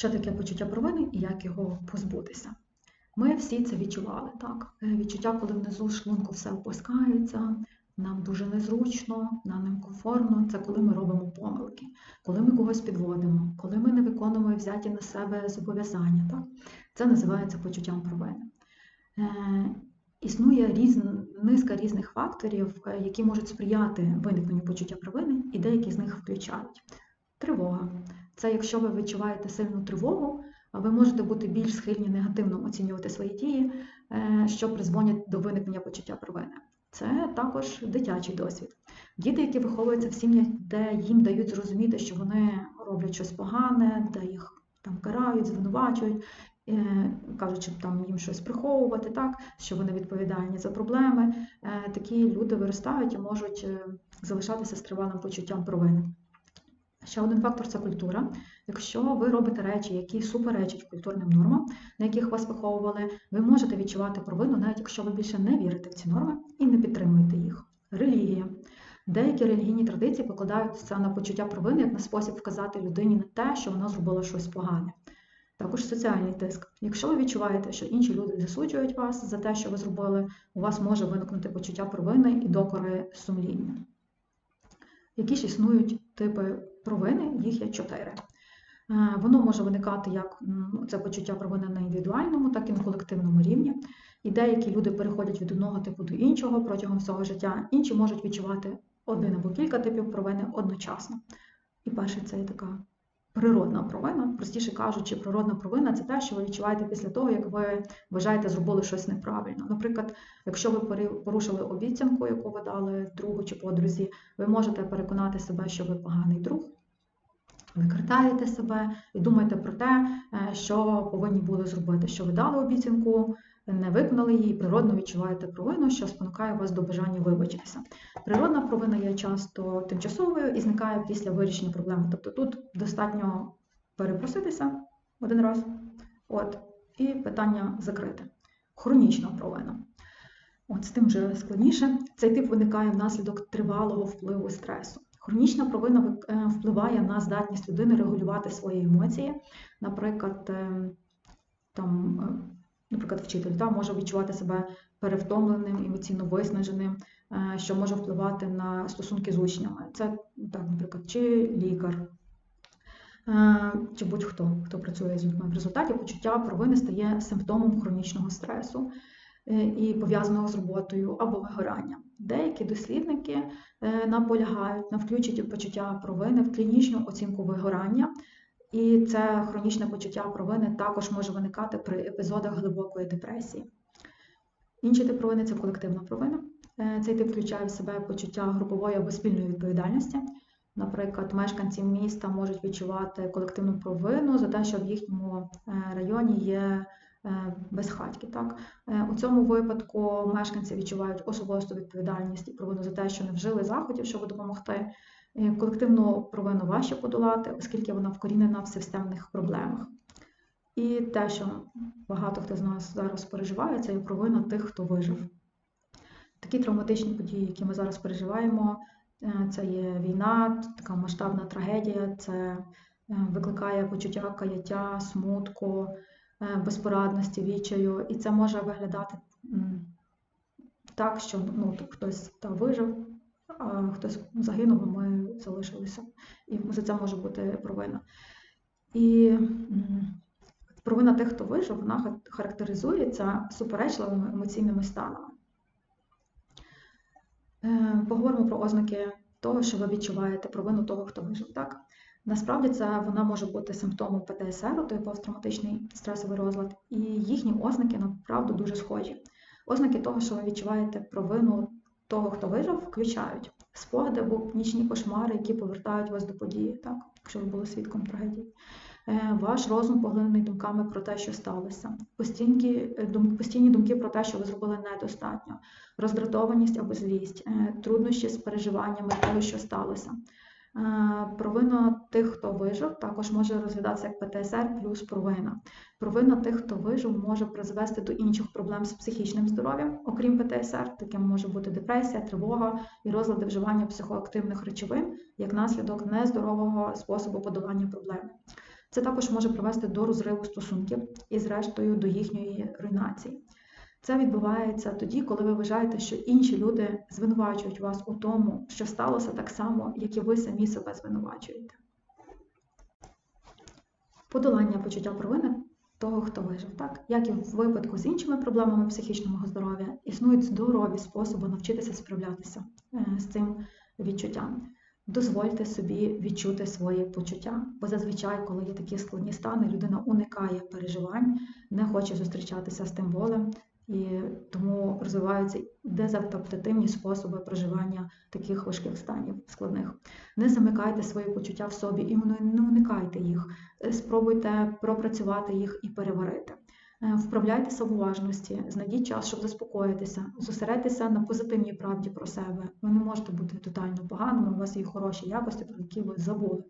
Що таке почуття провини і як його позбутися? Ми всі це відчували, так? Е, Відчуття, коли внизу шлунку все опускається, нам дуже незручно, нам некомфортно. Це коли ми робимо помилки, коли ми когось підводимо, коли ми не виконуємо взяті на себе зобов'язання. Так? Це називається почуттям провини. Е, Існує різ... низка різних факторів, е, які можуть сприяти виникненню почуття провини, і деякі з них включають. Тривога. Це якщо ви відчуваєте сильну тривогу, ви можете бути більш схильні негативно оцінювати свої дії, е, що призводять до виникнення почуття провини. Це також дитячий досвід. Діти, які виховуються в сім'ях, де їм дають зрозуміти, що вони роблять щось погане, де їх там карають, звинувачують, е, кажуть, щоб там їм щось приховувати, так, що вони відповідальні за проблеми. Е, Такі люди виростають і можуть залишатися з тривалим почуттям провини. Ще один фактор це культура. Якщо ви робите речі, які суперечать культурним нормам, на яких вас виховували, ви можете відчувати провину, навіть якщо ви більше не вірите в ці норми і не підтримуєте їх. Релігія. Деякі релігійні традиції покладаються на почуття провини як на спосіб вказати людині на те, що вона зробила щось погане. Також соціальний тиск. Якщо ви відчуваєте, що інші люди засуджують вас за те, що ви зробили, у вас може виникнути почуття провини і докори сумління. Які ж існують типи провини, їх є чотири. Е, Воно може виникати як це почуття провини на індивідуальному, так і на колективному рівні. І деякі люди переходять від одного типу до іншого протягом всього життя, інші можуть відчувати один або кілька типів провини одночасно. І перше це є така природна провина. Простіше кажучи, природна провина це те, що ви відчуваєте після того, як ви вважаєте, зробили щось неправильно. Наприклад, якщо ви порушили обіцянку, яку ви дали другу чи подрузі, ви можете переконати себе, що ви поганий друг. Ви картаєте себе і думаєте про те, е, що повинні були зробити, що ви дали обіцянку, не виконали її, природно відчуваєте провину, що спонукає вас до бажання вибачитися. Природна провина є часто тимчасовою і зникає після вирішення проблеми. Тобто тут достатньо перепроситися один раз, от, і питання закрите. Хронічна провина. От з тим вже складніше. Цей тип виникає внаслідок тривалого впливу стресу. Хронічна провина е, впливає на здатність людини регулювати свої емоції. Наприклад, е, там, е, наприклад, вчитель та, може відчувати себе перевтомленим, емоційно виснаженим, е, що може впливати на стосунки з учнями. Це, так, наприклад, чи лікар, е, чи будь-хто, хто працює з людьми. В результаті почуття провини стає симптомом хронічного стресу е, і пов'язаного з роботою або вигоранням. Деякі дослідники наполягають на включенні почуття провини в клінічну оцінку вигорання, і це хронічне почуття провини також може виникати при епізодах глибокої депресії. Інший тип провини це колективна провина. Е, Цей тип включає в себе почуття групової або спільної відповідальності. Наприклад, мешканці міста можуть відчувати колективну провину за те, що в їхньому е, районі є е, безхатьки. Так? У цьому випадку мешканці відчувають особисту відповідальність і провину за те, що не вжили заходів, щоб допомогти. Е, Колективну провину важче подолати, оскільки вона вкорінена в системних проблемах. І те, що багато хто з нас зараз переживає, це є провина тих, хто вижив. Такі травматичні події, які ми зараз переживаємо, е, це є війна, така масштабна трагедія, це е, викликає почуття каяття, смутку, безпорадності, відчаю. І це може виглядати так, що ну, тобто хтось та вижив, хтось загинув, а ми залишилися. І за це може бути провина. І провина тих, хто вижив, вона характеризується суперечливими емоційними станами. Е, Поговоримо про ознаки того, що ви відчуваєте провину того, хто вижив. Так? Насправді це вона може бути симптомом ПТСР, той посттравматичний стресовий розлад, і їхні ознаки направду дуже схожі. Ознаки того, що ви відчуваєте провину того, хто вижив, включають спогади або нічні кошмари, які повертають вас до події, так? якщо ви були свідком трагедії. Е, Ваш розум поглинений думками про те, що сталося, постійні, думки, постійні думки про те, що ви зробили недостатньо, роздратованість або злість, е, труднощі з переживаннями того, що сталося. Е, Провина тих, хто вижив, також може розглядатися як ПТСР плюс провина. Провина тих, хто вижив, може призвести до інших проблем з психічним здоров'ям, окрім ПТСР, таким може бути депресія, тривога і розлади вживання психоактивних речовин як наслідок нездорового способу подолання проблеми. Це також може привести до розриву стосунків і, зрештою, до їхньої руйнації. Це відбувається тоді, коли ви вважаєте, що інші люди звинувачують вас у тому, що сталося так само, як і ви самі себе звинувачуєте. Подолання почуття провини того, хто вижив. Так? Як і в випадку з іншими проблемами психічного здоров'я, існують здорові способи навчитися справлятися е, з цим відчуттям. Дозвольте собі відчути свої почуття, бо зазвичай, коли є такі складні стани, людина уникає переживань, не хоче зустрічатися з тим болем, і тому розвиваються дезадаптативні способи проживання таких важких станів складних. Не замикайте свої почуття в собі і не уникайте їх. Спробуйте пропрацювати їх і переварити. Е, Вправляйтеся в уважності, знайдіть час, щоб заспокоїтися, зосередьтеся на позитивній правді про себе. Ви не можете бути тотально поганими, у вас є хороші якості, про які ви забули,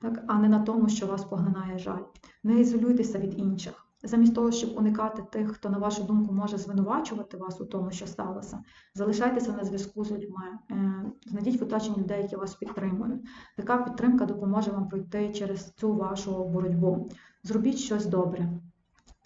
так? а не на тому, що вас поглинає жаль. Не ізолюйтеся від інших. Замість того, щоб уникати тих, хто, на вашу думку, може звинувачувати вас у тому, що сталося, залишайтеся на зв'язку з людьми, Е, знайдіть в оточенні людей, які вас підтримують. Така підтримка допоможе вам пройти через цю вашу боротьбу. Зробіть щось добре.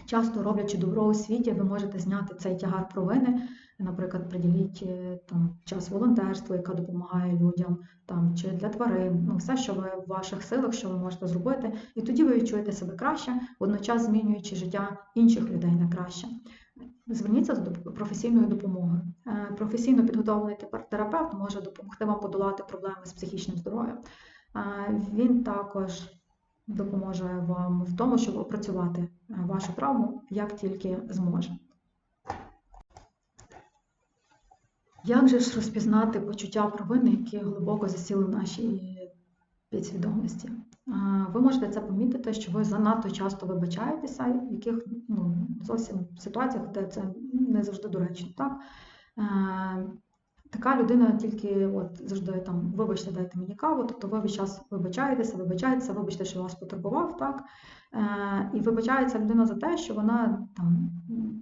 Часто роблячи добро у світі, ви можете зняти цей тягар провини. Наприклад, приділіть е, там час волонтерству, яка допомагає людям, там чи для тварин, ну все, що ви в ваших силах, що ви можете зробити, і тоді ви відчуєте себе краще, водночас змінюючи життя інших людей на краще. Зверніться за доп- професійною допомогою. Е, Професійно підготовлений тепер терапевт може допомогти вам подолати проблеми з психічним здоров'ям. Е, Він також допоможе вам в тому, щоб опрацювати вашу травму як тільки зможе. Як же ж розпізнати почуття провини, які глибоко засіли в нашій підсвідомості? Ви можете це помітити, що ви занадто часто вибачаєтеся, в яких ну, зовсім ситуаціях, де це не завжди доречно. Так? Така людина тільки от завжди там, вибачте, дайте мені каву, тобто ви весь час вибачаєтеся, вибачаєтеся, вибачте, що я вас потурбував, так? Е, і вибачається людина за те, що вона там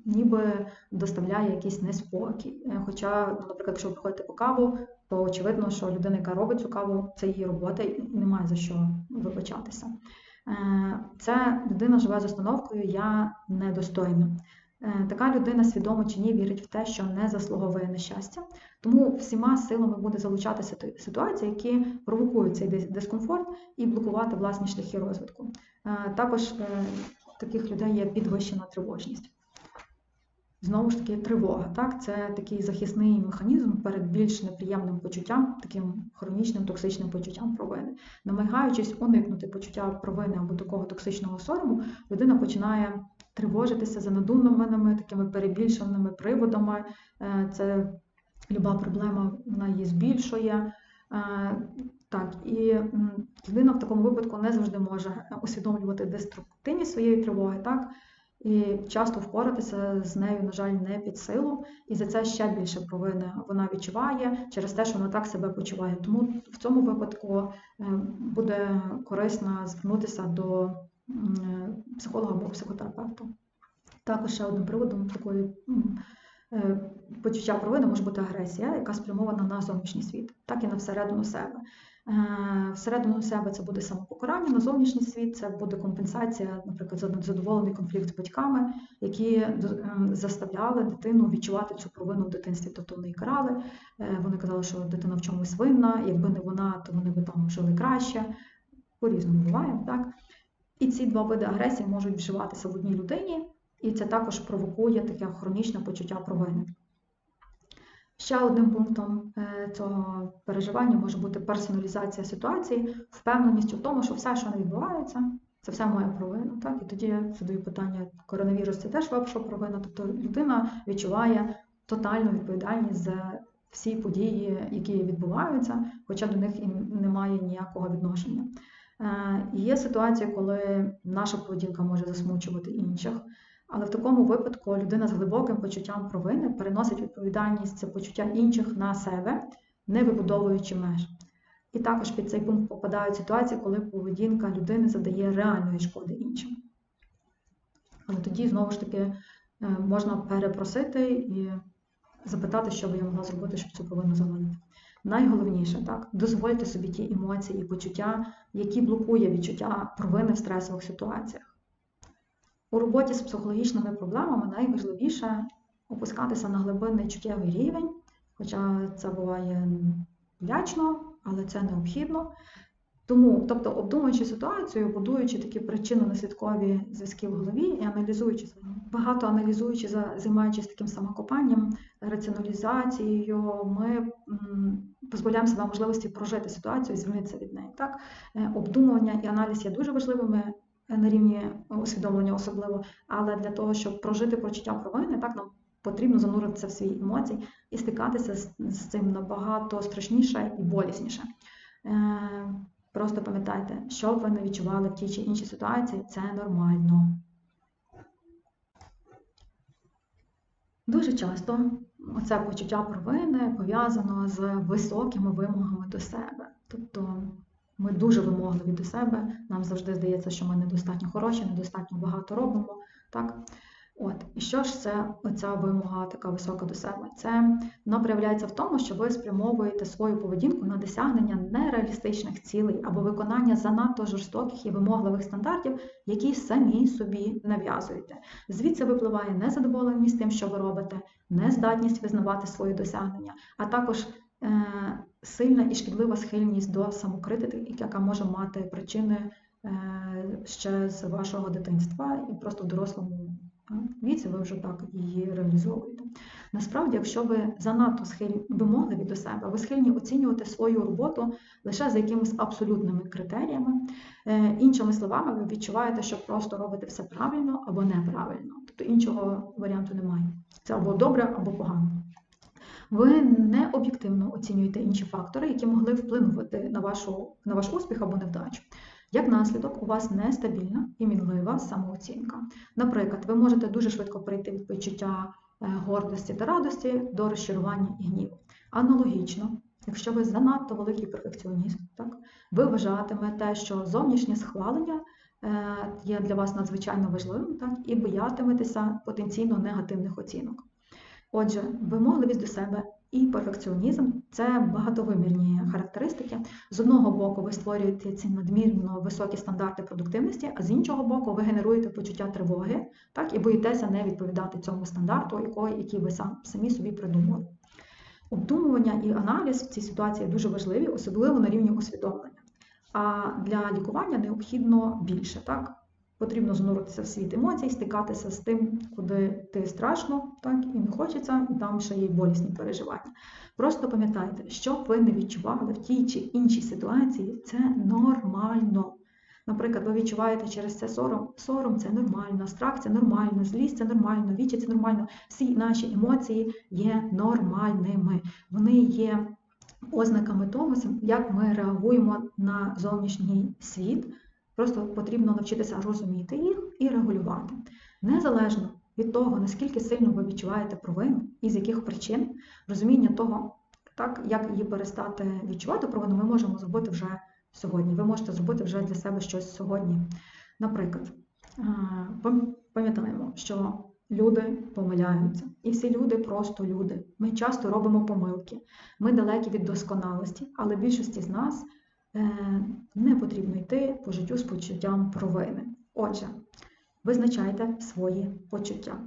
ніби доставляє якийсь неспокій. Е, Хоча, наприклад, якщо ви приходите по каву, то очевидно, що людина, яка робить цю каву, це її робота і немає за що вибачатися. Е, Ця людина живе з установкою Я недостойна. Е, Така людина свідомо чи ні вірить в те, що не заслуговує на щастя. Тому всіма силами буде залучатися ситу- ситуації, які провокують цей дискомфорт і блокувати власні шляхи розвитку. Е, Також е, таких людей є підвищена тривожність. Знову ж таки, тривога. Так? Це такий захисний механізм перед більш неприємним почуттям, таким хронічним токсичним почуттям провини. Намагаючись уникнути почуття провини або такого токсичного сорому, людина починає тривожитися за надуманими, такими перебільшеними приводами. Е, Це люба проблема вона її збільшує. Е, Так, і людина в такому випадку не завжди може усвідомлювати деструктивність своєї тривоги, так? І часто впоратися з нею, на жаль, не під силу, і за це ще більше провини вона відчуває через те, що вона так себе почуває. Тому в цьому випадку е, буде корисно звернутися до е, психолога або психотерапевта. Також ще одним приводом такої е, почуття провини може бути агресія, яка спрямована на зовнішній світ, так і на всередину себе. Е, Всередину себе це буде самопокарання, на зовнішній світ це буде компенсація, наприклад, за незадоволений конфлікт з батьками, які е, заставляли дитину відчувати цю провину в дитинстві, тобто вони карали. Е, Вони казали, що дитина в чомусь винна, якби не вона, то вони би там жили краще. По-різному буває, так? І ці два види агресії можуть вживатися в одній людині, і це також провокує таке хронічне почуття провини. Ще одним пунктом е, цього переживання може бути персоналізація ситуації, впевненість у тому, що все, що не відбувається, це все моя провина. Так? І тоді я задаю питання: коронавірус це теж ваша провина. Тобто людина відчуває тотальну відповідальність за всі події, які відбуваються, хоча до них і немає ніякого відношення. Е, Є ситуації, коли наша поведінка може засмучувати інших. Але в такому випадку людина з глибоким почуттям провини переносить відповідальність за почуття інших на себе, не вибудовуючи меж. І також під цей пункт попадають ситуації, коли поведінка людини завдає реальної шкоди іншим. Але тоді, знову ж таки, е, можна перепросити і запитати, що би я могла зробити, щоб цю провину загладити. Найголовніше, так, дозвольте собі ті емоції і почуття, які блокує відчуття провини в стресових ситуаціях. У роботі з психологічними проблемами найважливіше опускатися на глибинний чуттєвий рівень, хоча це буває лячно, але це необхідно. Тому, тобто, обдумуючи ситуацію, будуючи такі причинно-наслідкові зв'язки в голові і аналізуючи багато аналізуючи, займаючись таким самокопанням, раціоналізацією, ми позбавляємо себе можливості прожити ситуацію і звільнитися від неї. Так? Е, обдумування і аналіз є дуже важливими на рівні усвідомлення особливо, але для того, щоб прожити почуття провини, так нам потрібно зануритися в свої емоції і стикатися з, з цим набагато страшніше і болісніше. Е, Просто пам'ятайте, що б ви не відчували в тій чи іншій ситуації, це нормально. Дуже часто це почуття провини пов'язано з високими вимогами до себе. Тобто ми дуже вимогливі до себе, нам завжди здається, що ми недостатньо хороші, недостатньо багато робимо. Так? От, і що ж це оця вимога така висока до себе? Це вона проявляється в тому, що ви спрямовуєте свою поведінку на досягнення нереалістичних цілей або виконання занадто жорстоких і вимогливих стандартів, які самі собі нав'язуєте. Звідси випливає незадоволеність тим, що ви робите, нездатність визнавати свої досягнення, а також е, сильна і шкідлива схильність до самокритики, яка може мати причини е, ще з вашого дитинства і просто в дорослому віці ви вже так її реалізовуєте. Насправді, якщо ви занадто схильні вимогливі до себе, ви схильні оцінювати свою роботу лише за якимись абсолютними критеріями. Е, іншими словами, ви відчуваєте, що просто робите все правильно або неправильно. Тобто іншого варіанту немає. Це або добре, або погано. Ви не об'єктивно оцінюєте інші фактори, які могли вплинути на вашу, на ваш успіх або невдачу. Як наслідок, у вас нестабільна і мінлива самооцінка. Наприклад, ви можете дуже швидко прийти від почуття е, гордості та радості до розчарування і гніву. Аналогічно, якщо ви занадто великий перфекціоніст, так, ви вважатимете, що зовнішнє схвалення е, є для вас надзвичайно важливим, так, і боятиметеся потенційно негативних оцінок. Отже, вимогливість до себе і перфекціонізм це багатовимірні характеристики. З одного боку, ви створюєте ці надмірно високі стандарти продуктивності, а з іншого боку, ви генеруєте почуття тривоги так, і боїтеся не відповідати цьому стандарту, який ви самі собі придумали. Обдумування і аналіз в цій ситуації дуже важливі, особливо на рівні усвідомлення. А для лікування необхідно більше. так? Потрібно зануритися в світ емоцій, стикатися з тим, куди ти страшно, так і не хочеться, і там ще є болісні переживання. Просто пам'ятайте, що ви не відчували в тій чи іншій ситуації, це нормально. Наприклад, ви відчуваєте через це сором, сором це нормально, страх це нормально, злість це нормально, вічі це нормально. Всі наші емоції є нормальними. Вони є ознаками того, як ми реагуємо на зовнішній світ. Просто потрібно навчитися розуміти їх і регулювати. Незалежно від того, наскільки сильно ви відчуваєте провину і з яких причин, розуміння того, так, як її перестати відчувати провину, ми можемо зробити вже сьогодні. Ви можете зробити вже для себе щось сьогодні. Наприклад, пам'ятаємо, що люди помиляються, і всі люди просто люди. Ми часто робимо помилки, ми далекі від досконалості, але більшості з нас. Е, не потрібно йти по життю з почуттям провини. Отже, визначайте свої почуття.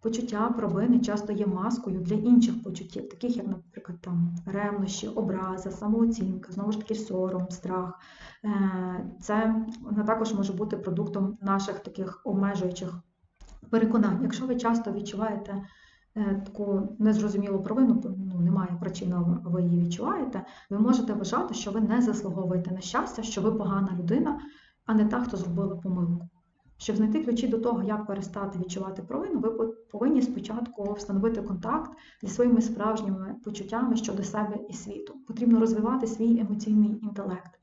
Почуття провини часто є маскою для інших почуттів, таких як, наприклад, там ревнощі, образа, самооцінка, знову ж таки, сором, страх. Е, це вона також може бути продуктом наших таких обмежуючих переконань. Якщо ви часто відчуваєте таку незрозумілу провину, ну, немає причини, ви її відчуваєте, ви можете вважати, що ви не заслуговуєте на щастя, що ви погана людина, а не та, хто зробила помилку. Щоб знайти ключі до того, як перестати відчувати провину, ви повинні спочатку встановити контакт зі своїми справжніми почуттями щодо себе і світу. Потрібно розвивати свій емоційний інтелект.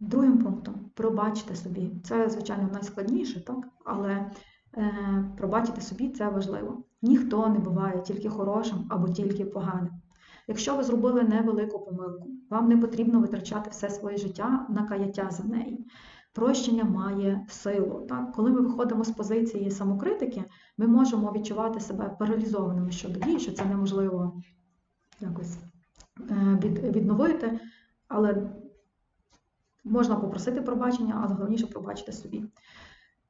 Другим пунктом пробачте собі. Це, звичайно, найскладніше, так? але е, пробачити собі це важливо. Ніхто не буває тільки хорошим або тільки поганим. Якщо ви зробили невелику помилку, вам не потрібно витрачати все своє життя на каяття за неї. Прощення має силу. Так? Коли ми виходимо з позиції самокритики, ми можемо відчувати себе паралізованими щодо дій, що це неможливо якось е, відновити, але можна попросити пробачення, але головніше пробачити собі.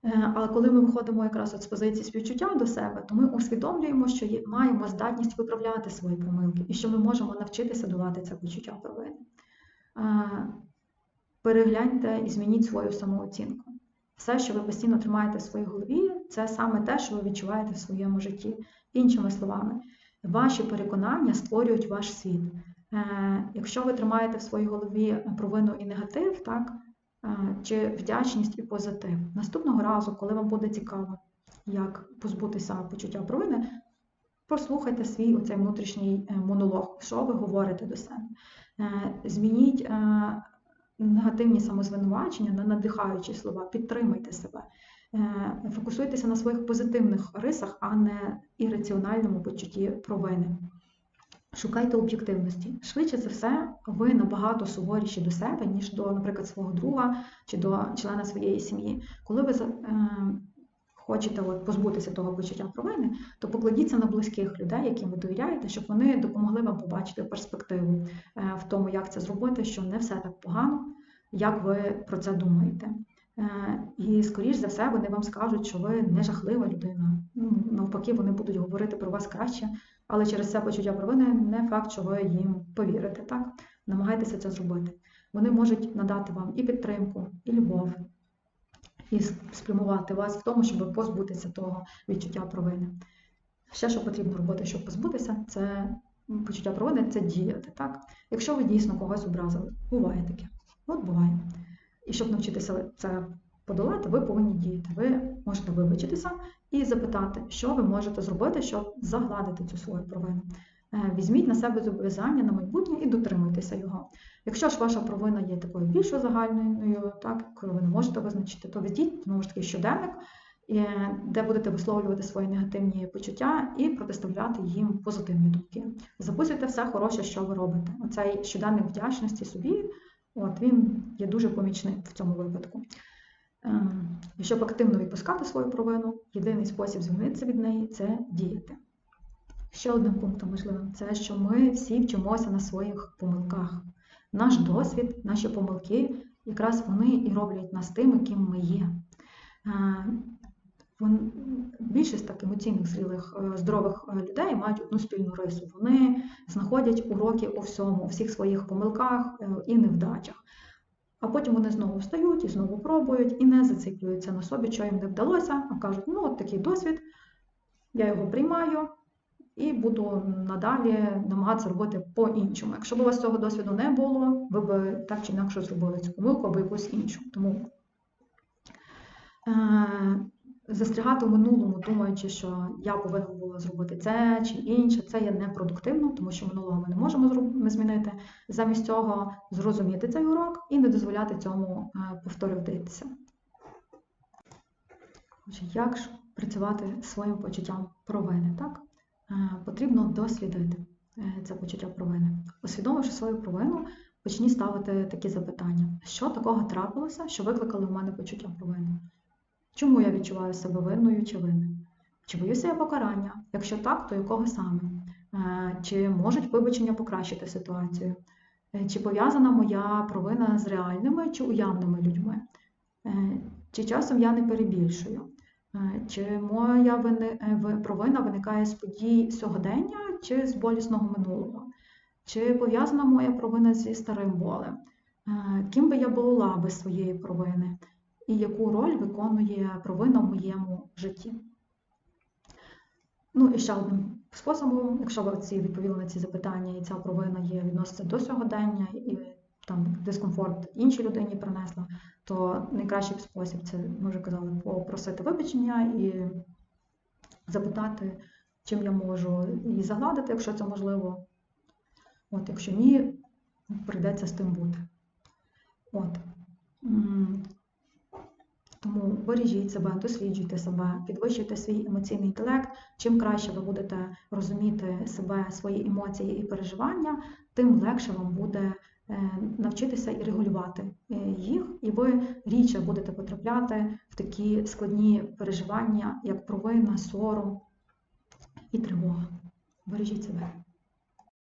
Е, Але коли ми виходимо якраз от з позиції співчуття до себе, то ми усвідомлюємо, що маємо здатність виправляти свої помилки і що ми можемо навчитися долати це почуття провини. Е, Перегляньте і змініть свою самооцінку. Все, що ви постійно тримаєте в своїй голові, це саме те, що ви відчуваєте в своєму житті. Іншими словами, ваші переконання створюють ваш світ. Е, Якщо ви тримаєте в своїй голові провину і негатив, так, чи вдячність і позитив, наступного разу, коли вам буде цікаво, як позбутися почуття провини, послухайте свій оцей внутрішній е, монолог, що ви говорите до себе. Е, Змініть е, негативні самозвинувачення на надихаючі слова, підтримайте себе. Фокусуйтеся на своїх позитивних рисах, а не ірраціональному почутті провини. Шукайте об'єктивності. Швидше за все, ви набагато суворіші до себе, ніж до, наприклад, свого друга чи до члена своєї сім'ї. Коли ви е, хочете от, позбутися того почуття провини, то покладіться на близьких людей, яким ви довіряєте, щоб вони допомогли вам побачити перспективу е, в тому, як це зробити, що не все так погано, як ви про це думаєте. Е, І, скоріш за все, вони вам скажуть, що ви не жахлива людина. Ну, навпаки, вони будуть говорити про вас краще, але через це почуття провини не факт, що ви їм повірите. Так? Намагайтеся це зробити. Вони можуть надати вам і підтримку, і любов, і спрямувати вас в тому, щоб позбутися того відчуття провини. Ще що потрібно робити, щоб позбутися, це почуття провини це діяти. Так? Якщо ви дійсно когось образили, буває таке. От буває. І щоб навчитися це подолати, ви повинні діяти. Ви можете вибачитися і запитати, що ви можете зробити, щоб загладити цю свою провину. Е, Візьміть на себе зобов'язання на майбутнє і дотримуйтеся його. Якщо ж ваша провина є такою більш загальною, так, яку ви не можете визначити, то візьміть знову ж таки щоденник, е, де будете висловлювати свої негативні почуття і протиставляти їм позитивні думки. Записуйте все хороше, що ви робите. Оцей щоденник вдячності собі, от він є дуже помічним в цьому випадку. Ем, І щоб активно відпускати свою провину, єдиний спосіб звільнитися від неї це діяти. Ще одним пунктом важливим це, що ми всі вчимося на своїх помилках. Наш досвід, наші помилки, якраз вони і роблять нас тими, ким ми є. Більшість так емоційних зрілих е, здорових е, людей мають одну спільну рису. Вони знаходять уроки у всьому, у всіх своїх помилках е, і невдачах. А потім вони знову встають і знову пробують, і не зациклюються на собі, що їм не вдалося, а кажуть, ну от такий досвід, я його приймаю і буду надалі намагатися робити по-іншому. Якщо б у вас цього досвіду не було, ви б так чи інакше зробили цю помилку або якусь іншу. Тому застрягати в минулому, думаючи, що я повинна була зробити це чи інше, це є непродуктивно, тому що минулого ми не можемо змінити. Замість цього зрозуміти цей урок і не дозволяти цьому е, повторюватися. Отже, Як ж працювати своїм почуттям провини? Так? Е, Потрібно дослідити е, це почуття провини. Усвідомивши свою провину, почні ставити такі запитання: що такого трапилося, що викликало в мене почуття провини? Чому я відчуваю себе винною чи винним? Чи боюся я покарання? Якщо так, то якого саме? Е, Чи можуть вибачення покращити ситуацію? Е, Чи пов'язана моя провина з реальними чи уявними людьми? Е, Чи часом я не перебільшую? Чи моя провина виникає з подій сьогодення чи з болісного минулого? Чи пов'язана моя провина зі старим болем? Ким би я була без своєї провини? І яку роль виконує провина в моєму житті? Ну і ще одним способом, якщо ви ці відповіли на ці запитання, і ця провина є відноситься до сьогодення, і там дискомфорт іншій людині принесла, то найкращий спосіб це, ми вже казали, попросити вибачення і запитати, чим я можу її загладити, якщо це можливо. От, якщо ні, прийдеться з тим бути. От. Тому бережіть себе, досліджуйте себе, підвищуйте свій емоційний інтелект. Чим краще ви будете розуміти себе, свої емоції і переживання, тим легше вам буде е, навчитися і регулювати е, їх, і ви рідше будете потрапляти в такі складні переживання, як провина, сором і тривога. Бережіть себе.